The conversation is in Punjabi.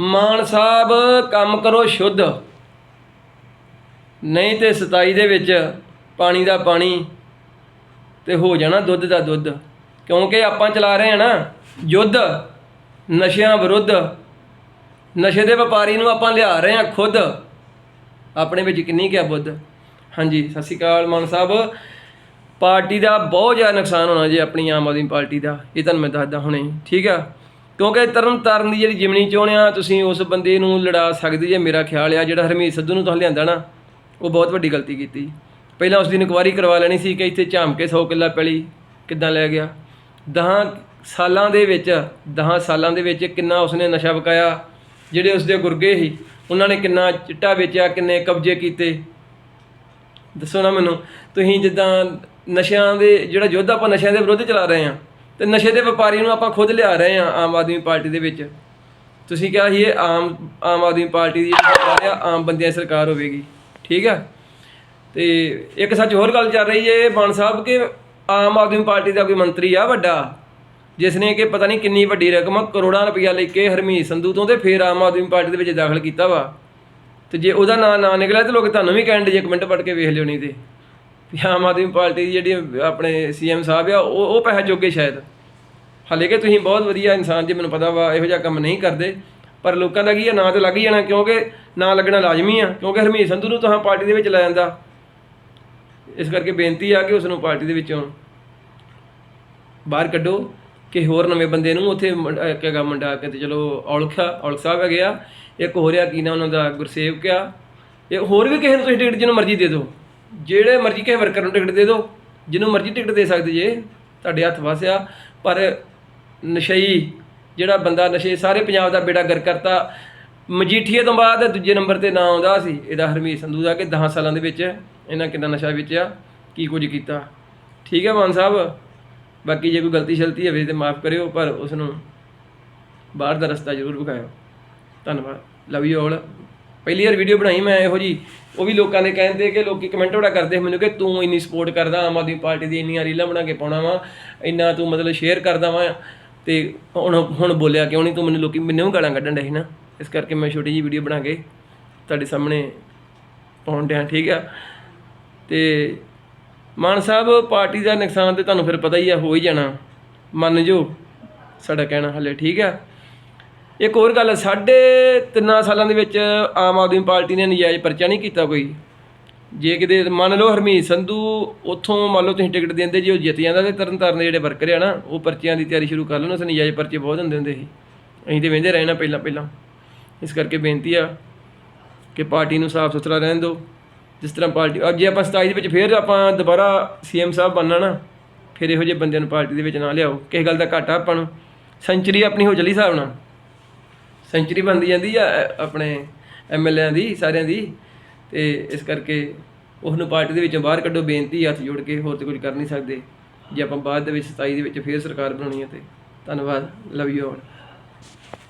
ਮਾਨ ਸਾਹਿਬ, ਕੰਮ ਕਰੋ ਸ਼ੁੱਧ। ਨਹੀਂ ਤੇ 27 ਦੇ ਵਿੱਚ ਪਾਣੀ ਦਾ ਪਾਣੀ ਤੇ ਹੋ ਜਾਣਾ ਦੁੱਧ ਦਾ ਦੁੱਧ। ਕਿਉਂਕਿ ਆਪਾਂ ਚਲਾ ਰਹੇ ਹਾਂ ਨਾ, ਯੁੱਧ, ਨਸ਼ਿਆਂ ਵਿਰੁੱਧ। ਨਸ਼ੇ ਦੇ ਵਪਾਰੀ ਨੂੰ ਆਪਾਂ ਲਿਆ ਰਹੇ ਹਾਂ ਖੁਦ। ਆਪਣੇ ਵਿੱਚ ਕਿੰਨੀ ਕਿਆ ਬੁੱਧ? ਹਾਂਜੀ, ਸਤਿ ਸ਼੍ਰੀ ਅਕਾਲ ਮਾਨ ਸਾਹਿਬ। ਪਾਰਟੀ ਦਾ ਬਹੁਤ ਜ਼ਿਆਦਾ ਨੁਕਸਾਨ ਹੋਣਾ ਜੇ ਆਪਣੀ ਆਮ ਆਦਮੀ ਪਾਰਟੀ ਦਾ। ਇਹ ਤੁਹਾਨੂੰ ਮੈਂ ਦੱਸਦਾ ਹੁਣੇ। ਠੀਕ ਆ? ਕਿਉਂਕਿ ਤਰਨ ਤਾਰਨ ਦੀ ਜਿਹੜੀ ਜਿਮਨੀ ਚੋਣ ਆ, ਤੁਸੀਂ ਉਸ ਬੰਦੇ ਨੂੰ ਲੜਾ ਸਕਦੇ ਜੇ, ਮੇਰਾ ਖਿਆਲ ਆ, ਜਿਹੜਾ ਹਰਮੀਤ ਸਿੱਧੂ ਨੂੰ ਤੁਸੀਂ ਲਿਆਂਦਾ ਨਾ, ਉਹ ਬਹੁਤ ਵੱਡੀ ਗਲਤੀ ਕੀਤੀ। ਪਹਿਲਾਂ ਉਸ ਦੀ ਇਨਕੁਆਇਰੀ ਕਰਵਾ ਲੈਣੀ ਸੀ ਕਿ ਇੱਥੇ ਝਾਮ ਕੇ 100 ਕਿੱਲਾ ਪੈਲੀ ਕਿੱਦਾਂ ਲੈ ਗਿਆ। 10 ਸਾਲਾਂ ਦੇ ਵਿੱਚ 10 ਸਾਲਾਂ ਦੇ ਵਿੱਚ ਕਿੰਨਾ ਉਸਨੇ ਨਸ਼ਾ ਵਕਾਇਆ ਜਿਹੜੇ ਉਸਦੇ ਗੁਰਗੇ ਸੀ, ਉਹਨਾਂ ਨੇ ਕਿੰਨਾ ਚਿੱਟਾ ਵੇਚਿਆ, ਕਿੰਨੇ ਕਬਜ਼ੇ ਕੀਤੇ। ਦੱਸੋ ਨਾ ਮੈਨੂੰ, ਤੁਸੀਂ ਜਿੱਦਾਂ ਨਸ਼ਿਆਂ ਦੇ, ਜਿਹੜਾ ਯੁੱਧ ਆਪਾਂ ਨਸ਼ਿਆਂ ਦੇ ਵਿਰੁੱਧ ਚਲਾ ਰਹੇ ਹਾਂ ਤੇ ਨਸ਼ੇ ਦੇ ਵਪਾਰੀ ਨੂੰ ਆਪਾਂ ਖੁਦ ਲਿਆ ਰਹੇ ਹਾਂ ਆਮ ਆਦਮੀ ਪਾਰਟੀ ਦੇ ਵਿੱਚ। ਤੁਸੀਂ ਕਿਹਾ ਸੀ ਇਹ ਆਮ ਆਮ ਆਦਮੀ ਪਾਰਟੀ ਦੀ ਸਰਕਾਰ ਆ, ਆਮ ਬੰਦਿਆਂ ਦੀ ਸਰਕਾਰ ਹੋਵੇਗੀ। ਠੀਕ ਆ? ਤੇ ਇੱਕ ਸੱਚ ਹੋਰ ਗੱਲ ਚੱਲ ਰਹੀ ਹੈ ਬਾਣ ਸਾਹਿਬ, ਕਿ ਆਮ ਆਦਮੀ ਪਾਰਟੀ ਦਾ ਕੋਈ ਮੰਤਰੀ ਆ ਵੱਡਾ, ਜਿਸ ਨੇ ਕਿ ਪਤਾ ਨਹੀਂ ਕਿੰਨੀ ਵੱਡੀ ਰਕਮ ਕਰੋੜਾਂ ਰੁਪਈਆ ਲੈ ਕੇ ਹਰਮੀਤ ਸੰਧੂ ਤੋਂ ਤੇ ਫਿਰ ਆਮ ਆਦਮੀ ਪਾਰਟੀ ਦੇ ਵਿੱਚ ਦਾਖਲ ਕੀਤਾ ਵਾ। ਤੇ ਜੇ ਉਹਦਾ ਨਾਂ ਨਾ ਨਿਕਲਿਆ ਤੇ ਲੋਕ ਤੁਹਾਨੂੰ ਵੀ ਕਹਿਣ ਦੇ ਜੇ ਕਮੈਂਟ ਪੜ੍ਹ ਕੇ ਵੇਖ ਲਿਓ ਨਹੀਂ ਤੇ। ਵੀ ਆਮ ਆਦਮੀ ਪਾਰਟੀ ਦੀ ਜਿਹੜੀ ਆਪਣੇ ਸੀਐਮ ਸਾਹਿਬ ਆ, ਉਹ ਉਹ ਪੈਸਾ ਚੁੱਕੇ ਸ਼ਾਇਦ। ਹਾਲੇ ਕਿ ਤੁਸੀਂ ਬਹੁਤ ਵਧੀਆ ਇਨਸਾਨ ਜੀ, ਮੈਨੂੰ ਪਤਾ ਵਾ, ਇਹੋ ਜਿਹਾ ਕੰਮ ਨਹੀਂ ਕਰਦੇ। ਪਰ ਲੋਕਾਂ ਦਾ ਕੀ ਆ, ਨਾਂ ਤੇ ਲੱਗ ਹੀ ਜਾਣਾ, ਕਿਉਂਕਿ ਨਾਂ ਲੱਗਣਾ ਲਾਜ਼ਮੀ ਆ। ਕਿਉਂਕਿ ਹਰਮੀਤ ਸੰਧੂ ਨੂੰ ਤਾਂ ਪਾਰਟੀ ਦੇ ਵਿੱਚ ਲੈ ਜਾਂਦਾ। ਇਸ ਕਰਕੇ ਬੇਨਤੀ ਆ ਕਿ ਉਸ ਨੂੰ ਪਾਰਟੀ ਦੇ ਵਿੱਚੋਂ ਬਾਹਰ ਕੱਢੋ, ਕਿ ਹੋਰ ਨਵੇਂ ਬੰਦੇ ਨੂੰ ਉੱਥੇ ਮੁੰ- ਅਹ ਇੱਕ ਹੈਗਾ ਮੁੰਡਾ ਕਿਤੇ ਚਲੋ ਔਲਖਾ, ਔਲਖ ਸਾਹਿਬ ਹੈਗੇ ਆ। ਇੱਕ ਹੋਰ ਆ, ਕੀ ਨਾ ਉਹਨਾਂ ਦਾ ਗੁਰਸੇਵਕ ਆ ਇਹ ਹੋਰ ਵੀ ਕਿਸੇ ਨੂੰ ਤੁਸੀਂ ਟਿਕਟ ਜਿਹਨੂੰ ਮਰਜ਼ੀ ਦੇ ਦਿਓ। ਜਿਹੜੇ ਮਰਜ਼ੀ ਕਿਸੇ ਵਰਕਰ ਨੂੰ ਟਿਕਟ ਦੇ ਦਿਓ, ਜਿਹਨੂੰ ਮਰਜ਼ੀ ਟਿਕਟ ਦੇ ਸਕਦੇ ਜੇ, ਤੁਹਾਡੇ ਹੱਥ ਵਸਿਆ, ਪਰ ਨਸ਼ਈ, ਜਿਹੜਾ ਬੰਦਾ ਨਸ਼ੇ ਸਾਰੇ ਪੰਜਾਬ ਦਾ ਬੇੜਾ ਗਰ ਕਰਤਾ, ਮਜੀਠੀਏ ਤੋਂ ਬਾਅਦ ਦੂਜੇ ਨੰਬਰ ਤੇ ਨਾਂ ਆਉਂਦਾ ਸੀ, ਇਹਦਾ ਹਰਮੀਤ ਸੰਧੂ ਦਾ ਕਿ 10 ਸਾਲਾਂ ਦੇ ਵਿੱਚ ਇਹਨਾਂ ਕਿੰਨਾ ਨਸ਼ਾ ਵੇਚਿਆ, ਕੀ ਕੁਝ ਕੀਤਾ। ਠੀਕ ਹੈ ਮਾਨ ਸਾਹਿਬ, ਬਾਕੀ ਜੇ ਕੋਈ ਗਲਤੀ ਸ਼ਲਤੀ ਹੋਵੇ ਤੇ ਮਾਫ ਕਰਿਓ, ਪਰ ਉਸ ਨੂੰ ਬਾਹਰ ਦਾ ਰਸਤਾ ਜ਼ਰੂਰ ਵਿਖਾਇਓ। ਧੰਨਵਾਦ। ਲਵ ਯੂ ਆਲ ਪਹਿਲੀ ਵਾਰ ਵੀਡੀਓ ਬਣਾਈ ਮੈਂ ਇਹੋ ਜੀ। ਉਹ ਵੀ ਲੋਕਾਂ ਦੇ ਕਹਿੰਦੇ ਕਿ ਲੋਕੀ ਕਮੈਂਟ ਬੜਾ ਕਰਦੇ। ਮੈਨੂੰ ਕਿ ਤੂੰ ਇੰਨੀ ਸਪੋਰਟ ਕਰਦਾ, ਆਮ ਆਦਮੀ ਪਾਰਟੀ ਦੀ ਇੰਨੀਆਂ ਰੀਲਾਂ ਬਣਾ ਕੇ ਪਾਉਣਾ ਵਾ, ਇੰਨਾ ਤੂੰ ਮਤਲਬ ਸ਼ੇਅਰ ਕਰਦਾ ਵਾ। ਤੇ ਹੁਣ ਹੁਣ ਬੋਲਿਆ ਕਿਉਂ ਨਹੀਂ ਤੂੰ ਮੈਨੂੰ ਲੋਕੀ ਮੈਨੂੰ ਗਾਲਾਂ ਕੱਢਣ ਡੇ ਸੀ ਨਾ। ਇਸ ਕਰਕੇ ਮੈਂ ਛੋਟੀ ਜੀ ਵੀਡੀਓ ਬਣਾ ਕੇ ਤੁਹਾਡੇ ਸਾਹਮਣੇ ਪਾਉਣ ਡਿਆ, ਠੀਕ ਆ। ਤੇ ਮਾਨ ਸਾਹਿਬ, ਪਾਰਟੀ ਦਾ ਨੁਕਸਾਨ ਤੇ ਤੁਹਾਨੂੰ ਫਿਰ ਪਤਾ ਹੀ ਆ, ਹੋ ਹੀ ਜਾਣਾ। ਮੰਨ ਜੋ ਸਾਡਾ ਕਹਿਣਾ ਹਲੇ, ਠੀਕ ਆ। ਇੱਕ ਹੋਰ ਗੱਲ, ਸਾਢੇ ਤਿੰਨਾਂ ਸਾਲਾਂ ਦੇ ਵਿੱਚ ਆਮ ਆਦਮੀ ਪਾਰਟੀ ਨੇ ਨਜਾਇਜ਼ ਪਰਚਾ ਨਹੀਂ ਕੀਤਾ ਕੋਈ। ਜੇ ਕਿਤੇ ਮੰਨ ਲਓ ਹਰਮੀਤ ਸੰਧੂ ਉੱਥੋਂ ਮੰਨ ਲਓ ਤੁਸੀਂ ਟਿਕਟ ਦਿੰਦੇ ਜੇ ਉਹ ਜਿੱਤ ਜਾਂਦਾ ਤੇ ਤਰਨ ਤਾਰਨ ਦੇ ਜਿਹੜੇ ਵਰਕਰ ਆ ਨਾ, ਉਹ ਪਰਚਿਆਂ ਦੀ ਤਿਆਰੀ ਸ਼ੁਰੂ ਕਰ ਲੈਣ, ਉਸ ਨਜਾਇਜ਼ ਪਰਚੇ ਬਹੁਤ ਹੁੰਦੇ ਹੁੰਦੇ ਸੀ। ਅਸੀਂ ਤੇ ਵੇਂਦੇ ਰਹੇ ਨਾ ਪਹਿਲਾਂ ਪਹਿਲਾਂ। ਇਸ ਕਰਕੇ ਬੇਨਤੀ ਆ ਕਿ ਪਾਰਟੀ ਨੂੰ ਸਾਫ਼ ਸੁਥਰਾ ਰਹਿਣ ਦਿਓ। ਜਿਸ ਤਰ੍ਹਾਂ ਪਾਰਟੀ, ਅੱਜ ਜੇ ਆਪਾਂ 27 ਦੇ ਵਿੱਚ ਫੇਰ ਆਪਾਂ ਦੁਬਾਰਾ ਸੀਐਮ ਸਾਹਿਬ ਬਣਨਾ ਨਾ, ਫਿਰ ਇਹੋ ਜਿਹੇ ਬੰਦਿਆਂ ਨੂੰ ਪਾਰਟੀ ਦੇ ਵਿੱਚ ਨਾ ਲਿਆਓ। ਕਿਸੇ ਗੱਲ ਦਾ ਘਾਟਾ ਆਪਾਂ ਨੂੰ। ਸੈਂਚਰੀ ਆਪਣੀ ਹੋ ਚੱਲੀ ਹਿਸਾਬ ਨਾਲ। ਸੈਂਚਰੀ ਬਣਦੀ ਜਾਂਦੀ ਆ ਅ, ਆਪਣੇ ਐਮਐਲਏਆਂ ਦੀ ਸਾਰਿਆਂ ਦੀ। ਤੇ ਇਸ ਕਰਕੇ ਉਸ ਨੂੰ ਪਾਰਟੀ ਦੇ ਵਿੱਚੋਂ ਬਾਹਰ ਕੱਢੋ ਬੇਨਤੀ ਹੱਥ ਜੋੜ ਕੇ ਹੋਰ ਤੇ ਕੁਝ ਕਰ ਨਹੀਂ ਸਕਦੇ। ਜੇ ਆਪਾਂ ਬਾਅਦ ਦੇ ਵਿੱਚ 27 ਦੇ ਵਿੱਚ ਫੇਰ ਸਰਕਾਰ ਬਣਾਉਣੀ ਹੈ ਤੇ ਧੰਨਵਾਦ ਲਵ ਯੂ ਆਲ